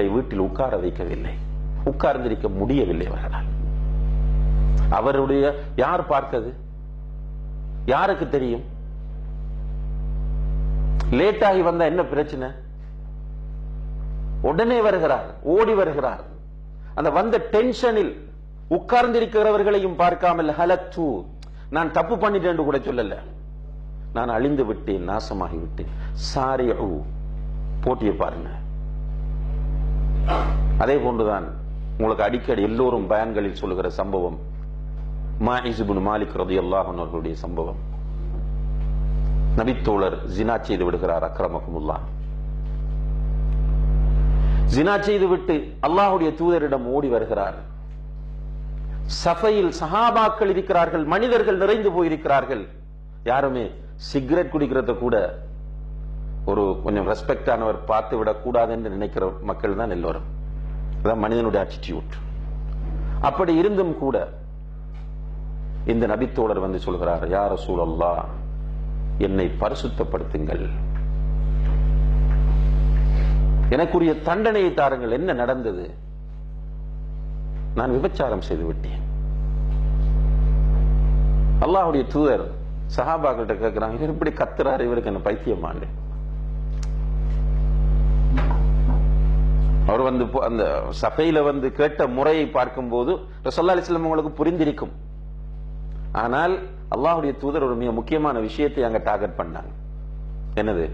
வீட்டில் உட்கார வைக்கவில்லை. உட்கார்ந்திருக்க முடியவில்லை அவர்களால். அவருடைய யார் பார்த்தது? யாருக்கு தெரியும்? லேட்டாகி வந்தா என்ன பிரச்சனை? உடனே வருகிறார் ஓடி வருகிறார். அந்த வந்த டென்ஷனில் உட்கார்ந்திருக்கிறவர்களையும் பார்க்காமல் ஹலத்து நான் தப்பு பண்ணிட்டேன் கூட சொல்லல. நான் அழிந்து விட்டேன் நாசமாகி விட்டேன். சாரி போட்டியை பாருங்க. அதே போன்றுதான் உங்களுக்கு அடிக்கடி எல்லோரும் பயன்களில் சொல்லுகிற சம்பவம். மாலிக் ரதி அவர்களுடைய சம்பவம். நபித்தோழர் ஜினா செய்து விடுகிறார் அக்ரமகுமுல்லா. ஜினா செய்து விட்டு அல்லாஹுடைய தூதரிடம் ஓடி வருகிறார். சபையில் சஹாபாக்கள் இருக்கிறார்கள் மனிதர்கள் நிறைந்து போயிருக்கிறார்கள். யாருமே சிகரெட் குடிக்கிறத கூட ஒரு கொஞ்சம் ரெஸ்பெக்ட் ஆனவர் பார்த்து விடக்கூடாது என்று நினைக்கிற மக்கள் தான் எல்லோரும். அதான் மனிதனுடைய ஆட்டிடியூட் அப்படி இருந்தும் கூட இந்த நபித்தோழர் வந்து சொல்கிறார் யார சூழல்லா என்னை பரிசுத்தப்படுத்துங்கள். எனக்குரிய தண்டனையை தாருங்கள். என்ன நடந்தது? நான் விபச்சாரம் செய்து விட்டேன். அல்லாஹுடைய தூதர் சஹாபாக்கிட்ட கேட்கிறாங்க இவர் இப்படி கத்துறாரு இவருக்கு என்ன பைத்தியமாண்டு அவர் வந்து அந்த சபையில வந்து கேட்ட முறையை பார்க்கும்போது ரசல்லா அலிஸ்லாம் உங்களுக்கு புரிந்திருக்கும். ஆனால் அல்லாஹுடைய தூதர் ஒரு மிக முக்கியமான விஷயத்தை அங்க டார்கெட் பண்ணாங்க. என்னது?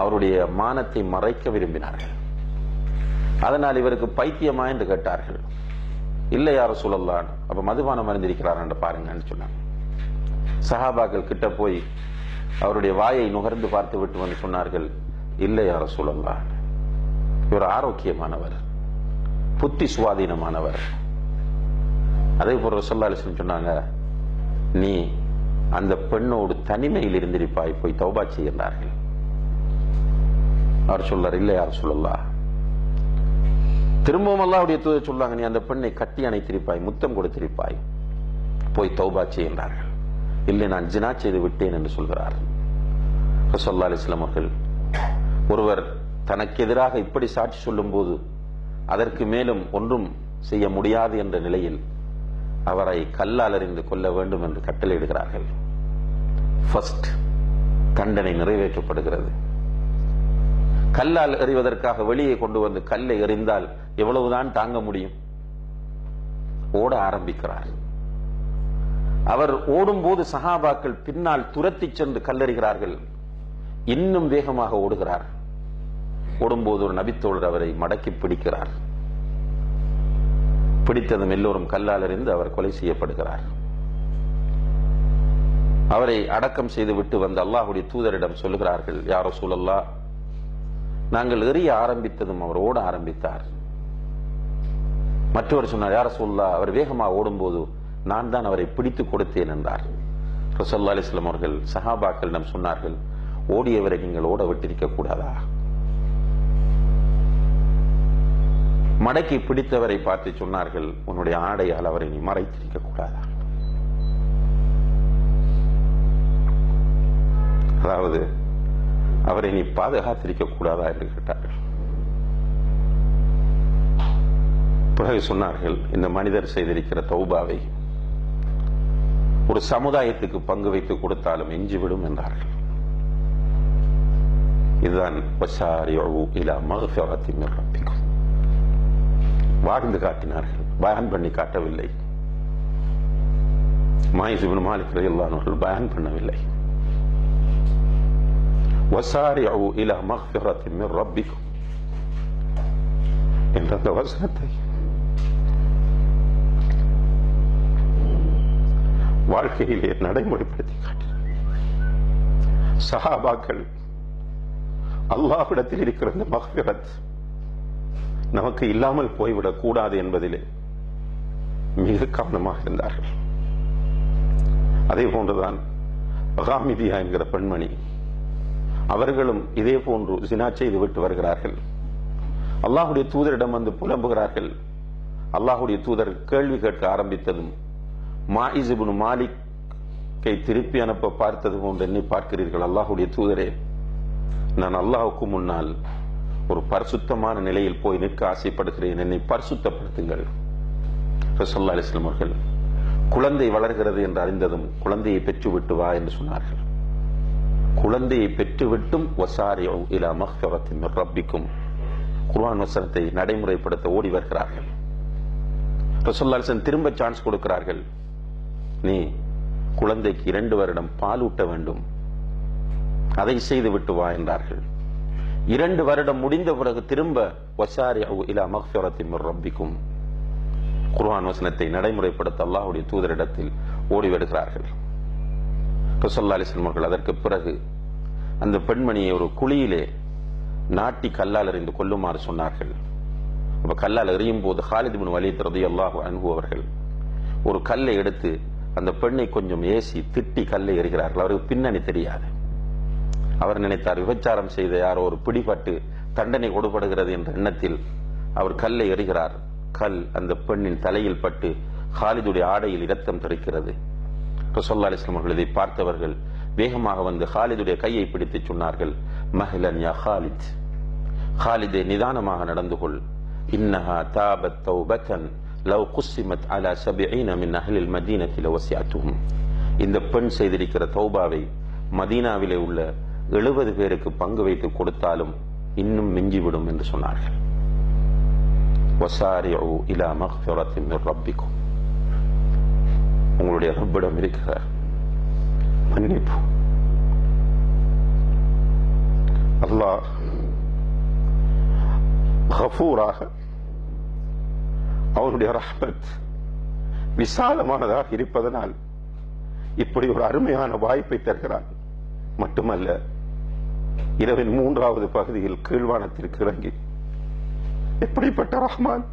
அவருடைய மானத்தை மறைக்க விரும்பினார்கள். அதனால் இவருக்கு பைத்தியமா என்று கேட்டார்கள். இல்லை யார சொல்லலான் அப்ப மதுபானம் அறிந்திருக்கிறார் என்று பாருங்கன்னு சொன்னாங்க. சஹாபாக்கள் கிட்ட போய் அவருடைய வாயை நுகர்ந்து பார்த்து விட்டு வந்து சொன்னார்கள் இல்லை யார சொல்லலான் இவர் ஆரோக்கியமானவர் புத்தி சுவாதீனமானவர் அதே போல ரசல்லா சொன்னாங்க நீ அந்த பெண்ணோடு தனிமையில் இருந்திருப்பாய் போய் தௌபா செய்கிறார்கள். அவர் சொல்றார்? இல்லை யார் சொல்லலா திரும்பவும் அல்லாவுடைய தூதர் சொல்லாங்க நீ அந்த பெண்ணை கட்டி அணைத்திருப்பாய் முத்தம் கொடுத்திருப்பாய் போய் தௌபா செய்கின்றார்கள் இல்லை நான் ஜினா செய்து விட்டேன் என்று சொல்கிறார். ரசல்லா அலிஸ்லாம் அவர்கள் ஒருவர் தனக்கு எதிராக இப்படி சாட்சி சொல்லும் போது அதற்கு மேலும் ஒன்றும் செய்ய முடியாது என்ற நிலையில் அவரை கல்லால் அறிந்து கொள்ள வேண்டும் என்று கட்டளையிடுகிறார்கள். ஃபர்ஸ்ட் தண்டனை நிறைவேற்றப்படுகிறது. கல்லால் எறிவதற்காக வெளியே கொண்டு வந்து கல்லை எறிந்தால் எவ்வளவுதான் தாங்க முடியும்? ஓட ஆரம்பிக்கிறார். அவர் ஓடும்போது சஹாபாக்கள் பின்னால் துரத்தி சென்று கல்லறிகிறார்கள். இன்னும் வேகமாக ஓடுகிறார். ஓடும்போது ஒரு நபித்தோழர் அவரை மடக்கி பிடிக்கிறார். பிடித்ததும் எல்லோரும் கல்லால் எறிந்து அவர் கொலை செய்யப்படுகிறார். அவரை அடக்கம் செய்து விட்டு வந்த அல்லாஹுடைய தூதரிடம் சொல்லுகிறார்கள் யாரோ சூழல்லா நாங்கள் எறிய ஆரம்பித்ததும் அவர் ஓட ஆரம்பித்தார். மற்றவர் சொன்னார் யார சொல்லா அவர் வேகமாக ஓடும்போது நான் தான் அவரை பிடித்து கொடுத்தேன் என்றார். ரசல்லா அலிஸ்லாம் அவர்கள் சஹாபாக்களிடம் சொன்னார்கள் ஓடியவரை நீங்கள் ஓட விட்டிருக்க கூடாதா? மடக்கி பிடித்தவரை பார்த்து சொன்னார்கள் உன்னுடைய ஆடையால் அவரை நீ மறைத்திருக்க கூடாதா? அதாவது அவரை நீ பாதுகாத்திருக்க கூடாதா? என்று கேட்டார்கள். பிறகு சொன்னார்கள் இந்த மனிதர் செய்திருக்கிற தௌபாவை ஒரு சமுதாயத்துக்கு பங்கு வைத்து கொடுத்தாலும் எஞ்சிவிடும் என்றார்கள். இதுதான் இலா மக்ஃபிரத்தின் ரப்பிக்கும். வாழ்ந்து காட்டினார்கள். பயன் பண்ணி காட்டவில்லை. மாயிசுபின் மாலிக் ரயில்லானவர்கள் பயன் பண்ணவில்லை. வசாரியூ இலா மக்ஃபிரத்தின் ரப்பிக்கும். என்ற அந்த வசனத்தை. வாழ்க்கையிலே நடைமுறைப்படுத்தி காட்டினார் சஹாபாக்கள் அல்லாஹிடத்தில் இருக்கிற இந்த மஹ்பிரத் நமக்கு இல்லாமல் போய்விடக் கூடாது என்பதிலே மிக கவனமாக இருந்தார்கள். அதே போன்றுதான் அகாமிதியா என்கிற பெண்மணி அவர்களும் இதே போன்று சினா செய்து விட்டு வருகிறார்கள். அல்லாஹுடைய தூதரிடம் வந்து புலம்புகிறார்கள். அல்லாஹுடைய தூதர் கேள்வி கேட்க ஆரம்பித்ததும் மாயிசுபின் மாலிக்கை திருப்பி அனுப்ப பார்த்தது போன்று என்னை பார்க்கிறீர்கள் அல்லாஹுடைய தூதரே. நான் அல்லாஹுக்கு முன்னால் ஒரு பரிசுத்தமான நிலையில் போய் நிற்க ஆசைப்படுகிறேன். என்னை பரிசுத்தப்படுத்துங்கள். ரசல்லா அலிஸ்லாம் அவர்கள் குழந்தை வளர்கிறது என்று அறிந்ததும் குழந்தையை பெற்றுவிட்டு வா என்று சொன்னார்கள். குழந்தையை பெற்றுவிட்டும் வசாரி இலா மஹ்ஃபிரத்தின் ரப்பிக்கும் குர்ஆன் வசனத்தை நடைமுறைப்படுத்த ஓடி வருகிறார்கள். ரசோல்லாசன் திரும்ப சான்ஸ் கொடுக்கிறார்கள். நீ குழந்தைக்கு இரண்டு வருடம் பால் ஊட்ட வேண்டும். அதை செய்து விட்டு வா என்றார்கள். இரண்டு வருடம் முடிந்த பிறகு திரும்ப வசாரி இலா மஹ்ஃபிரத்தின் ரப்பிக்கும். குர்வான் வசனத்தை நடைமுறைப்படுத்த அல்லாஹுடைய தூதரிடத்தில் ஓடி வருகிறார்கள். ரசல்லா அலிஸ்லாம் அவர்கள் அதற்கு பிறகு அந்த பெண்மணியை ஒரு குழியிலே நாட்டி கல்லால் எறிந்து கொல்லுமாறு சொன்னார்கள். அப்ப கல்லால் எறியும் போது ஹாலித் பின் திறந்து ரலியல்லாஹு அன்ஹு அவர்கள் ஒரு கல்லை எடுத்து அந்த பெண்ணை கொஞ்சம் ஏசி திட்டி கல்லை எறிகிறார்கள். அவருக்கு பின்னணி தெரியாது. அவர் நினைத்தார் விபச்சாரம் செய்த யாரோ ஒரு பிடிபட்டு தண்டனை கொடுப்படுகிறது என்ற எண்ணத்தில் அவர் கல்லை எறிகிறார். கல் அந்த பெண்ணின் தலையில் பட்டு ஹாலிதுடைய ஆடையில் இரத்தம் தெரிக்கிறது ரசோல்லா அலிஸ்லாம் அவர்கள் இதை பார்த்தவர்கள் வேகமாக வந்து ஹாலிதுடைய கையை பிடித்து சொன்னார்கள் மஹிலன் யா ஹாலித். ஹாலிதே நிதானமாக நடந்து கொள். இன்னஹா தாபத் தௌபத்தன் லவ் குஸ்ஸிமத் அலா சபிஐன மின் அஹலில் மதீனத்தில் லவசியாத்துஹும் இந்த பெண் செய்திருக்கிற தௌபாவை மதீனாவிலே உள்ள எழுபது பேருக்கு பங்கு வைத்து கொடுத்தாலும் இன்னும் மிஞ்சிவிடும் என்று சொன்னார்கள். உங்களுடைய ரப்பிடம் இருக்கிறார். மன்னிப்பு. அல்லாஹ் கஃபூராக அவருடைய ரஹ்மத் விசாலமானதாக இருப்பதனால் இப்படி ஒரு அருமையான வாய்ப்பை தருகிறான் மட்டுமல்ல இரவின் மூன்றாவது பகுதியில் கீழ்வானத்திற்கு இறங்கி எப்படிப்பட்ட ரஹ்மான்?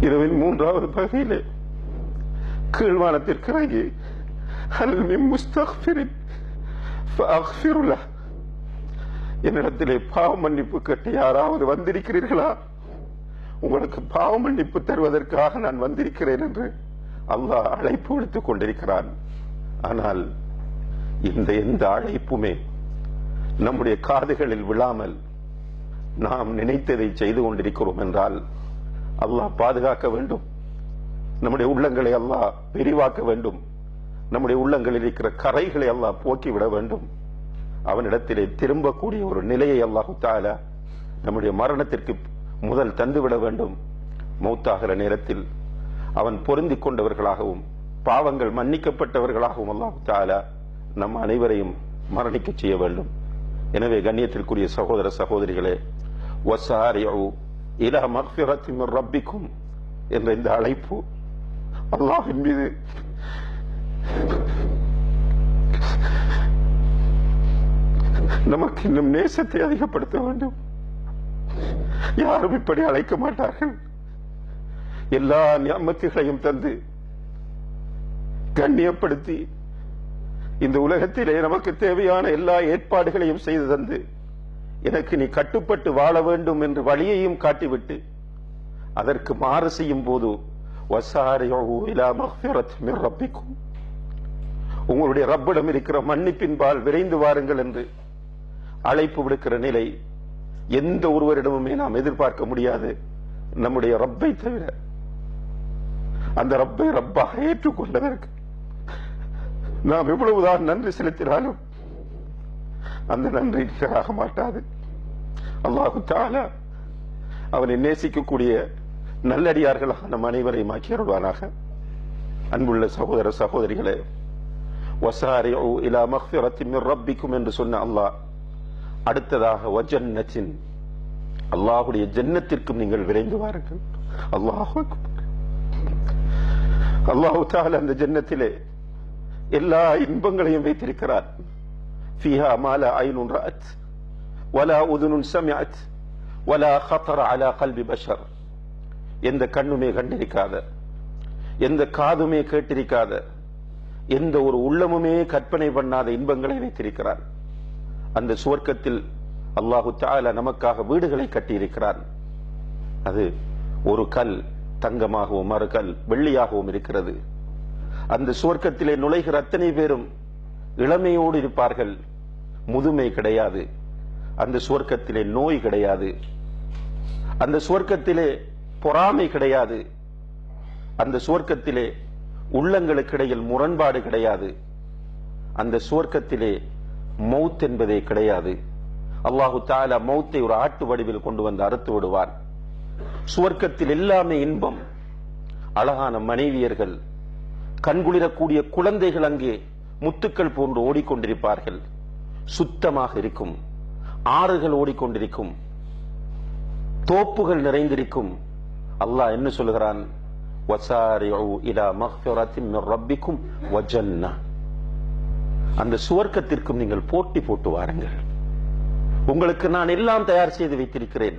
இரவின் மூன்றாவது பகுதியிலே கீழ்வானத்திற்கு இறங்கி ஹல் மின் முஸ்தக்ஃபிரின் என்னிடத்திலே பாவ மன்னிப்பு கேட்டு யாராவது வந்திருக்கிறீர்களா? உங்களுக்கு பாவ மன்னிப்பு தருவதற்காக நான் வந்திருக்கிறேன் என்று அல்லாஹ் அழைப்பு விடுத்துக் கொண்டிருக்கிறான். ஆனால் இந்த எந்த அழைப்புமே நம்முடைய காதுகளில் விழாமல் நாம் நினைத்ததை செய்து கொண்டிருக்கிறோம் என்றால் அல்லாஹ் பாதுகாக்க வேண்டும். நம்முடைய உள்ளங்களை அல்லாஹ் விரிவாக்க வேண்டும். நம்முடைய உள்ளங்களில் இருக்கிற கரைகளை அல்லாஹ் போக்கிவிட வேண்டும். அவனிடத்திலே திரும்பக்கூடிய ஒரு நிலையை அல்லாஹு தாலா நம்முடைய மரணத்திற்கு முதல் தந்துவிட வேண்டும். மௌத்தாகிற நேரத்தில் அவன் பொருந்திக் கொண்டவர்களாகவும் பாவங்கள் மன்னிக்கப்பட்டவர்களாகவும் அல்லாஹு தாலா நம் அனைவரையும் மரணிக்க செய்ய வேண்டும். எனவே கண்ணியத்திற்குரிய சகோதர சகோதரிகளே இலா மக்ஃபிரத்தி ரப்பிக்கும் என்ற இந்த அழைப்பு அல்லாஹின் மீது நமக்கு இன்னும் நேசத்தை அதிகப்படுத்த வேண்டும். யாரும் இப்படி அழைக்க மாட்டார்கள். எல்லா ஞாபகங்களையும் தந்து கண்ணியப்படுத்தி இந்த உலகத்திலே நமக்கு தேவையான எல்லா ஏற்பாடுகளையும் செய்து தந்து எனக்கு நீ கட்டுப்பட்டு வாழ வேண்டும் என்று வழியையும் காட்டிவிட்டு அதற்கு மாறு செய்யும் போது ரப்பிக்கும். உங்களுடைய ரப்பிடம் இருக்கிற மன்னிப்பின்பால் விரைந்து வாருங்கள் என்று அழைப்பு விடுக்கிற நிலை எந்த ஒருவரிடமுமே நாம் எதிர்பார்க்க முடியாது. நம்முடைய ரப்பை தவிர அந்த ரப்பை ரப்பாக ஏற்றுக்கொண்டதற்கு நாம் எவ்வளவுதான் நன்றி செலுத்தினாலும் அந்த நன்றி நிகராக மாட்டாது. அல்லாஹு தாலா அவனை நேசிக்கக்கூடிய நல்லடியார்களாக நம் அனைவரையும் ஆக்கியருள்வானாக. அன்புள்ள சகோதர சகோதரிகளே வசாரிஉ இலா மக்ஃபிரத்தின் ரப்பிக்கும் என்று சொன்ன அல்லாஹ் அடுத்ததாக வஜன்னத்தின் அல்லாஹுடைய ஜன்னத்திற்கும் நீங்கள் விரைந்து வாருங்கள். அல்லாஹு அல்லாஹு தால அந்த ஜன்னத்திலே எல்லா இன்பங்களையும் வைத்திருக்கிறார். ஃபீஹா மாலா ஐனுன் ரஅத் வலா உதுனுன் சமிஅத் வலா ஹத்தர் அலா கல்வி பஷர். எந்த கண்ணுமே கண்டிருக்காத எந்த காதுமே கேட்டிருக்காத எந்த ஒரு உள்ளமுமே கற்பனை பண்ணாத இன்பங்களை வைத்திருக்கிறார். அந்த சுவர்க்கத்தில் அல்லாஹு தால நமக்காக வீடுகளை கட்டியிருக்கிறார். அது ஒரு கல். தங்கமாகவும் மறுகல் வெள்ளியாகவும் இருக்கிறது. அந்த சுவர்க்கத்திலே நுழைகிற அத்தனை பேரும் இளமையோடு இருப்பார்கள். முதுமை கிடையாது. அந்த சுவர்க்கத்திலே நோய் கிடையாது. அந்த சுவர்க்கத்திலே பொறாமை கிடையாது. அந்த சுவர்க்கத்திலே உள்ளங்களுக்கிடையில் முரண்பாடு கிடையாது. அந்த சுவர்க்கத்திலே மௌத் என்பதே கிடையாது. அல்லாஹு தாலா மௌத்தை ஒரு ஆட்டு வடிவில் கொண்டு வந்து அறுத்து விடுவான். சுவர்க்கத்தில் எல்லாமே இன்பம். அழகான மனைவியர்கள் கண்குளிரக்கூடிய குழந்தைகள் அங்கே முத்துக்கள் போன்று ஓடிக்கொண்டிருப்பார்கள். சுத்தமாக இருக்கும். ஆறுகள் ஓடிக்கொண்டிருக்கும். தோப்புகள் நிறைந்திருக்கும். அல்லாஹ் என்ன சொல்கிறான் அந்த சுவர்க்கத்திற்கும் நீங்கள் போட்டி போட்டு வாருங்கள். உங்களுக்கு நான் எல்லாம் தயார் செய்து வைத்திருக்கிறேன்.